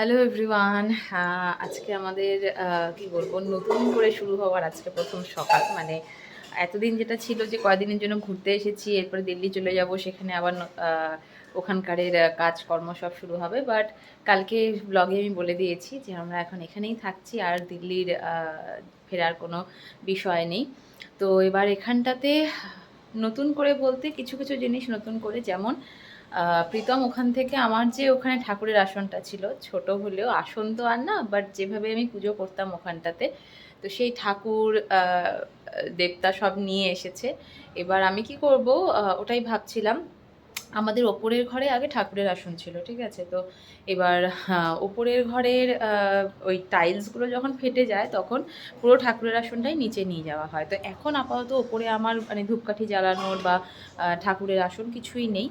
Hello everyone আজকে আমাদের কি বলব, নতুন করে শুরু হওয়ার আজকে প্রথম সকাল। মানে এতদিন যেটা ছিল যে কয়দিনের জন্য ঘুরতে এসেছি, এরপরে দিল্লি চলে যাব, সেখানে আবার ওখানকারের কাজকর্ম সব শুরু হবে। বাট কালকে ব্লগে আমি বলে দিয়েছি যে আমরা এখন এখানেই থাকছি, আর দিল্লির ফেরার কোনো বিষয় নেই। তো এবার এখানটাতে নতুন করে বলতে কিছু কিছু জিনিস নতুন করে, যেমন প্রীতম, ওখান থেকে আমার যে ওখানে ঠাকুরের আসনটা ছিল, ছোট হলেও আসন তো আর না বাট যেভাবে আমি পুজো করতাম ওখানটাতে, তো সেই ঠাকুর দেবতা সব নিয়ে এসেছে। এবার আমি কি করব ওটাই ভাবছিলাম, আমাদের ওপরের ঘরে আগে ঠাকুরের আসন ছিল, ঠিক আছে? তো এবার ওপরের ঘরের ওই টাইলসগুলো যখন ফেটে যায়, তখন পুরো ঠাকুরের আসনটাই নিচে নিয়ে যাওয়া হয়। তো এখন আপাতত ওপরে আমার মানে ধূপকাঠি জ্বালানোর বা ঠাকুরের আসন কিছুই নেই।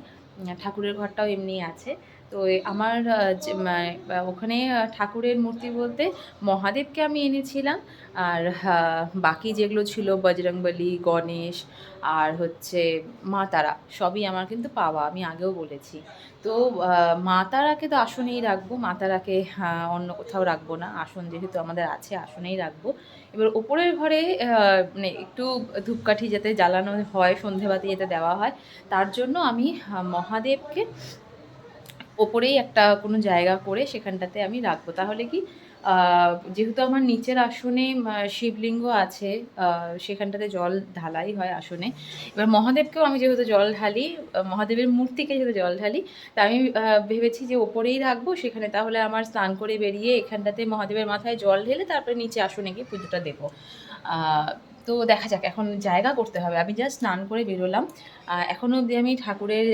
ঠাকুরের ঘরটাও এমনি আছে। তো আমার যে, মা- ওখানে ঠাকুরের মূর্তি বলতে মহাদেবকে আমি এনেছিলাম। আর বাকি যেগুলো ছিল বজরংবলী গণেশ আর হচ্ছে মা তারা সবই আমার কিন্তু পাওয়া আমি আগেও বলেছি। তো মা তারাকে তো আসনেই রাখব মা তারাকে অন্য কোথাও রাখব না আসন যেহেতু আমাদের আছে আসনেই রাখব। এবার ওপরের ঘরে মানে একটু ধূপকাঠি যাতে জ্বালানো হয় সন্ধেবাতি যাতে দেওয়া হয় তার জন্য আমি মহাদেবকে ওপরেই একটা কোনো জায়গা করে সেখানটাতে আমি রাখব। তাহলে কি যেহেতু আমার নিচের আসনে শিবলিঙ্গ আছে সেখানটাতে জল ঢালাই হয় আসনে। এবার মহাদেবকেও আমি যেহেতু জল ঢালি মহাদেবের মূর্তিকে যেহেতু জল ঢালি, তা আমি ভেবেছি যে ওপরেই রাখব, সেখানে তাহলে আমার স্নান করে বেরিয়ে এখানটাতে মহাদেবের মাথায় জল ঢেলে তারপরে নিচে আসনে গিয়ে পুজোটা দেবো। তো দেখা যাক এখন জায়গা করতে হবে। আমি জাস্ট স্নান করে বেরোলাম। আহ, এখনও অবধি আমি ঠাকুরের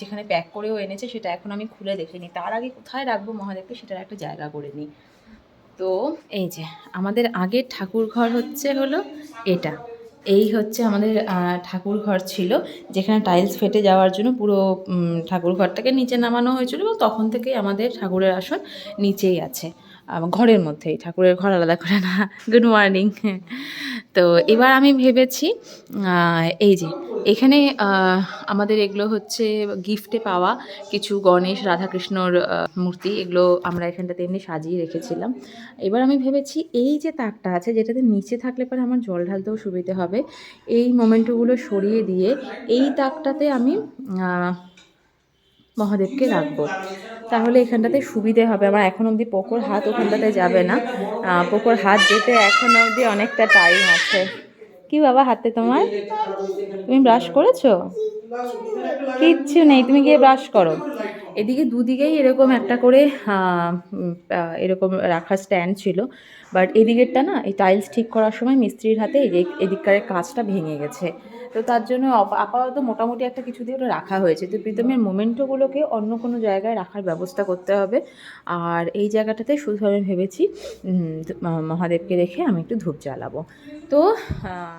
যেখানে প্যাক করেও এনেছে সেটা এখন আমি খুলে দেখিনি। তার আগে কোথায় রাখব মহাদেবকে সেটার একটা জায়গা করে নিই। তো এই যে আমাদের আগের ঠাকুর ঘর হচ্ছে হলো এটা। এই হচ্ছে আমাদের ঠাকুর ঘর ছিল যেখানে টাইলস ফেটে যাওয়ার জন্য পুরো ঠাকুর ঘরটাকে নিচে নামানো হয়েছিল এবং তখন থেকেই আমাদের ঠাকুরের আসন নিচেই আছে। ঘরের মধ্যেই। ঠাকুরের ঘর আলাদা করে না। গুড মর্নিং তো এবার আমি ভেবেছি এই যে, এখানে আমাদের এগুলো হচ্ছে গিফটে পাওয়া কিছু গণেশ রাধাকৃষ্ণর মূর্তি। এগুলো আমরা এখানটাতে এমনি সাজিয়ে রেখেছিলাম। এবার আমি ভেবেছি, এই যে তাকটা আছে, যেটাতে নিচে থাকলে পরে আমার জল ঢালতেও সুবিধে হবে, এই মোমেন্টগুলো সরিয়ে দিয়ে এই তাকটাতে আমি মহাদেবকে রাখব। তাহলে এখানটাতে সুবিধে হবে। আমার এখন অবধি পোকর হাত ওখানটাতে যাবে না। পোকর হাত যেতে এখন অবধি অনেকটা টাইম আছে। কি বাবা হাতে তোমার? তুমি ব্রাশ করেছ? কিচ্ছু নেই। তুমি গিয়ে ব্রাশ করো। এদিকে দুদিকেই এরকম একটা করে এরকম রাখার স্ট্যান্ড ছিল। বাট এদিকেরটা না, এই টাইলস ঠিক করার সময় মিস্ত্রির হাতে এদিককারের কাজটা ভেঙে গেছে। তো তার জন্য আপাতত মোটামুটি একটা কিছু দিয়ে ওটা রাখা হয়েছে। তো প্রীতমের মোমেন্টোগুলোকে অন্য কোনো জায়গায় রাখার ব্যবস্থা করতে হবে। আর এই জায়গাটাতে শুধু আমি ভেবেছি মহাদেবকে রেখে আমি একটু ধূপ জ্বালাবো। তো আহ,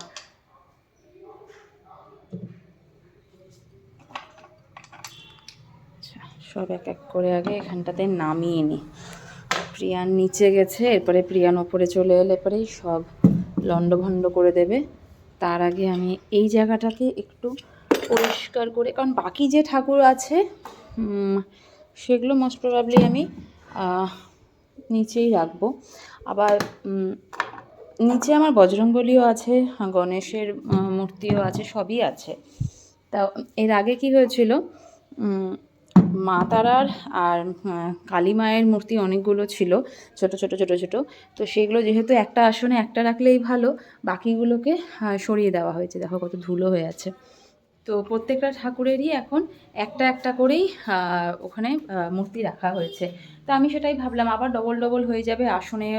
আচ্ছা, সব এক এক করে আগে এখানটাতে নামিয়ে নিই। প্রিয়ান নিচে গেছে, এরপরে প্রিয়ান ওপরে চলে এলে পরেই সব লণ্ডভণ্ড করে দেবে। তার আগে আমি এই জায়গাটাকে একটু পরিষ্কার করে, কারণ বাকি যে ঠাকুর আছে সেগুলো মোস্ট প্রবাবলি আমি নিচেই রাখব। আবার নিচে আমার বজরংবলীও আছে, গণেশের মূর্তিও আছে, সবই আছে। তা, এর আগে কি হয়েছিল মা তারার আর কালী মায়ের মূর্তি অনেকগুলো ছিল, ছোট ছোট ছোট ছোট। তো সেগুলো যেহেতু একটা আসনে একটা রাখলেই ভালো, বাকিগুলোকে সরিয়ে দেওয়া হয়েছে। দেখো কত ধুলো হয়ে আছে। তো প্রত্যেকটা ঠাকুরেরই এখন একটা একটা করেই ওখানে মূর্তি রাখা হয়েছে। তো আমি সেটাই ভাবলাম, আবার ডবল ডবল হয়ে যাবে, আসনে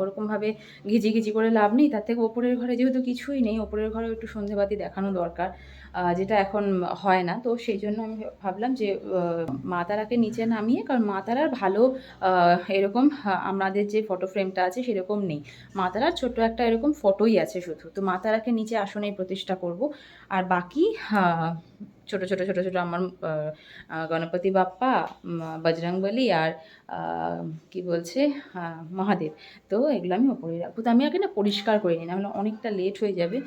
ওরকমভাবে ঘিজি ঘিজি করে লাভ নেই। তার থেকে ওপরের ঘরে যেহেতু কিছুই নেই, ওপরের ঘরেও একটু সন্ধেবাতি দেখানো দরকার যেটা এখন হয় না। তো সেই জন্য আমি ভাবলাম যে মা তারাকে নিচে নামিয়ে, কারণ মা তারার ভালো এরকম আমাদের যে ফটো ফ্রেমটা আছে সেরকম নেই। মা তারার ছোট্ট একটা এরকম ফটোই আছে শুধু। তো মা তারাকে নিচে আসনেই প্রতিষ্ঠা করব। আর বাকি ছোট ছোট ছোট ছোট আমার গণপতি বাপ্পা বজরংবলী আর কি বলছে মহাদেব। তো এগুলো আমি ওপরে রাখব। তো আমি আগে না পরিষ্কার করে নিই, নাহলে অনেকটা লেট হয়ে যাবে।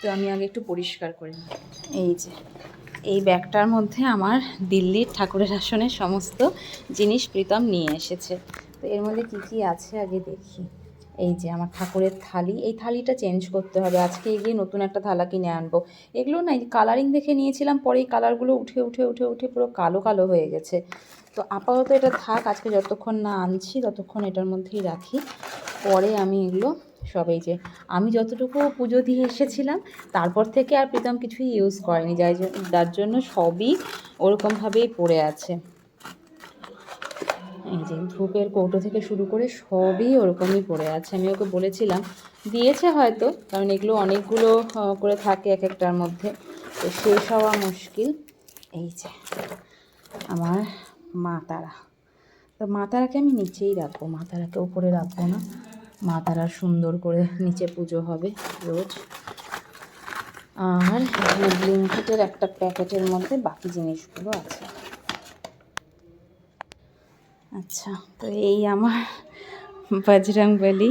তো আমি আগে একটু পরিষ্কার করে নিই। এই যে, এই ব্যাগটার মধ্যে আমার দিল্লির ঠাকুরের আসনের সমস্ত জিনিস প্রীতম নিয়ে এসেছে। তো এর মধ্যে কী কী আছে আগে দেখি। এই যে আমার ঠাকুরের থালি, এই থালিটা চেঞ্জ করতে হবে। আজকে গিয়ে নতুন একটা থালা কিনে আনব। এগুলো না কালারিং দেখে নিয়েছিলাম, পরে এই কালারগুলো উঠে উঠে উঠে উঠে পুরো কালো কালো হয়ে গেছে। তো আপাতত এটা থাক, আজকে যতক্ষণ না আনছি ততক্ষণ এটার মধ্যেই রাখি। পরে আমি এগুলো সব এই যে আমি যতটুকু পুজো দিয়ে এসেছিলাম, তারপর থেকে আর প্রীতম কিছুই ইউজ করেনি। যার জন্য সবই ওরকমভাবেই পড়ে আছে। এই যে ধূপের কৌটো থেকে শুরু করে সবই ওরকমই পড়ে আছে। আমি ওকে বলেছিলাম, দিয়েছে হয়তো, কারণ এগুলো অনেকগুলো করে থাকে এক একটার মধ্যে। তো শেষ হওয়া মুশকিল। এই যে আমার মা তারা তো মা তারাকে আমি নিচেই রাখব মা তারাকে উপরে রাখব না। মা তারার সুন্দর করে নিচে পুজো হবে রোজ। আর এখানে ব্লিঙ্কিটের একটা প্যাকেটের মধ্যে বাকি জিনিসগুলো আছে। আচ্ছা তো এই আমার বজরং বলি।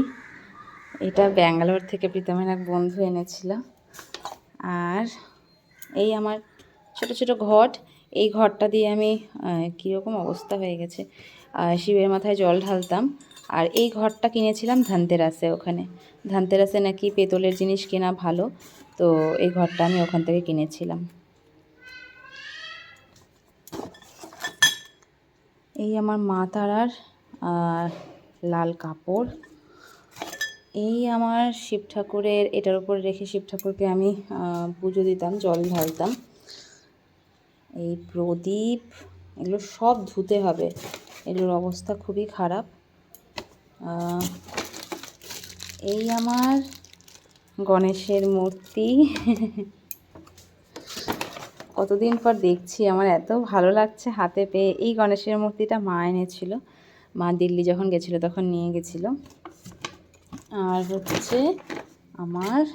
এটা ব্যাঙ্গালোর থেকে প্রীতমের এক বন্ধু এনেছিল। আর এই আমার ছোট ছোট ঘট, এই ঘরটা দিয়ে আমি কীরকম অবস্থা হয়ে গেছে। শিবের মাথায় জল ঢালতাম। আর এই ঘরটা কিনেছিলাম ধানতেরাসে ওখানে। ধানতেরাসে নাকি পেতলের জিনিস কেনা ভালো, তো এই ঘরটা আমি ওখান থেকে কিনেছিলাম। এই আমার মা তারার লাল কাপড়। এই আমার শিব ঠাকুরের, এটার উপর রেখে শিব ঠাকুরকে আমি পুজো দিতাম, জল ঢালতাম। এই প্রদীপ, এগুলো সব ধুতে হবে। এগুলোর অবস্থা খুবই খারাপ। এই আমার গণেশের মূর্তি। কতদিন পর দেখছি, আমার এত ভালো লাগছে হাতে পেয়ে। এই গণেশের মূর্তিটা মা এনেছিল। মা দিল্লি যখন গেছিল তখন নিয়ে গেছিল। আর হচ্ছে আমার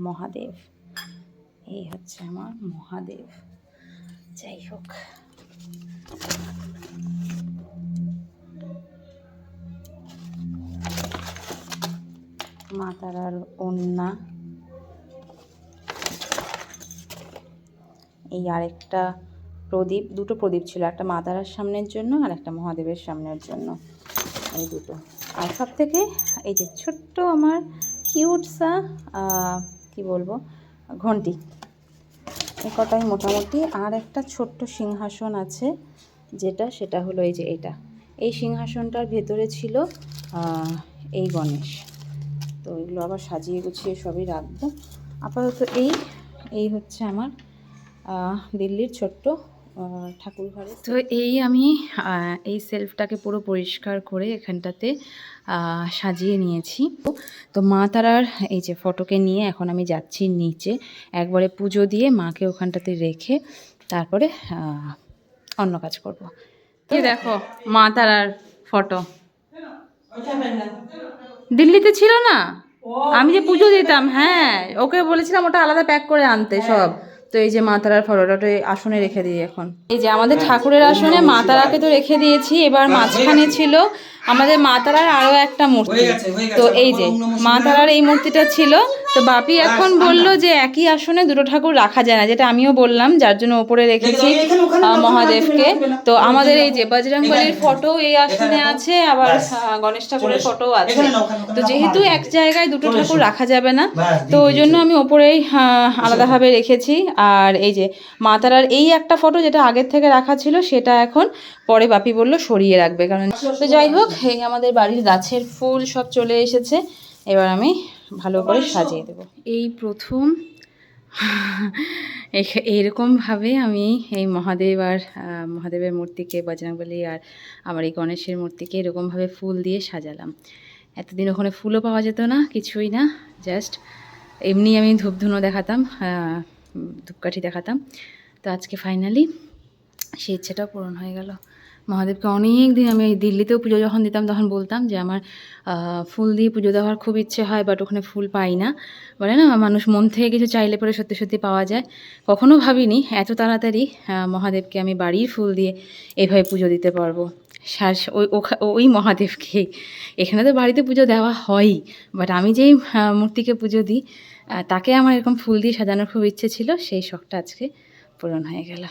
মহাদেব। এই হচ্ছে আমার মহাদেব। যাই হোক। মা তারার অন্যা এই আরেকটা প্রদীপ, দুটো প্রদীপ ছিল, একটা মা তারার সামনের জন্য আর একটা মহাদেবের সামনের জন্য, এই দুটো। আর সব থেকে এই যে ছোট্ট আমার কিউটসা কি বলব, ঘন্টি এই কটাই মোটামুটি। আর একটা ছোট্ট সিংহাসন আছে, যেটা, সেটা হলো এই যে এটা। এই সিংহাসনটার ভেতরে ছিল এই গণেশ। তো এগুলো আবার সাজিয়ে গুছিয়ে সবই রাখব। আপাতত এই এই হচ্ছে আমার দিল্লির ছোট্ট ঠাকুর ঘরে তো এই আমি এই সেলফটাকে পুরো পরিষ্কার করে এখানটাতে সাজিয়ে নিয়েছি। তো মা তারার এই যে ফটোকে নিয়ে এখন আমি যাচ্ছি নিচে। একবারে পুজো দিয়ে মাকে ওখানটাতে রেখে তারপরে অন্য কাজ করব। এই দেখো মা তারার ফটো। দিল্লিতে ছিল না? আমি যে পুজো দিতাম হ্যাঁ ওকে বলেছিলাম ওটা আলাদা প্যাক করে আনতে সব। তো এই যে মা তারার ফটোটা আসনে রেখে দিই এখন। এই যে আমাদের ঠাকুরের আসনে মা তারাকে তো রেখে দিয়েছি এবার মাঝখানে ছিল আমাদের মা তারার আরও একটা মূর্তি। তো এই যে মা তারার এই মূর্তিটা ছিল তো বাপি এখন বলল যে একই আসনে দুটো ঠাকুর রাখা যায় না যেটা আমিও বললাম যার জন্য ওপরে রেখেছি মহাদেবকে। তো আমাদের এই যে বজরংবলির ফটো এই আসনে আছে আবার গণেশ ঠাকুরের ফটো আছে। তো যেহেতু এক জায়গায় দুটো ঠাকুর রাখা যাবে না তো ওই জন্য আমি ওপরেই আলাদাভাবে রেখেছি। আর এই যে মা তারার এই একটা ফটো যেটা আগের থেকে রাখা ছিল সেটা এখন পরে বাপি বলল সরিয়ে রাখবে। কারণ তো যাই হোক এই আমাদের বাড়ির গাছের ফুল সব চলে এসেছে। এবার আমি ভালো করে সাজিয়ে দেবো। এই প্রথম এইরকমভাবে আমি এই মহাদেব আর মহাদেবের মূর্তিকে বজরংবলী আর আমার এই গণেশের মূর্তিকে এরকমভাবে ফুল দিয়ে সাজালাম। এতদিন ওখানে ফুলও পাওয়া যেত না কিছুই না জাস্ট এমনি আমি ধূপধুনো দেখাতাম ধূপকাঠি দেখাতাম। তো আজকে ফাইনালি সেই ইচ্ছেটাও পূরণ হয়ে গেল। মহাদেবকে অনেক দিন আমি দিল্লিতেও পুজো যখন দিতাম, তখন বলতাম যে আমার ফুল দিয়ে পুজো দেওয়ার খুব ইচ্ছে হয় বাট ওখানে ফুল পাই না। বলে না, মানুষ মন থেকে কিছু চাইলে পরে সত্যি সত্যি পাওয়া যায়। কখনো ভাবিনি এত তাড়াতাড়ি মহাদেবকে আমি বাড়ির ফুল দিয়ে এভাবে পুজো দিতে পারব। শাস- ওই ওই মহাদেবকে। এখানে তো বাড়িতে পুজো দেওয়া হয়ই বাট আমি যেই মূর্তিকে পুজো দিই তাকে আমার এরকম ফুল দিয়ে সাজানোর খুব ইচ্ছে ছিল, সেই শখটা আজকে পূরণ হয়ে গেল।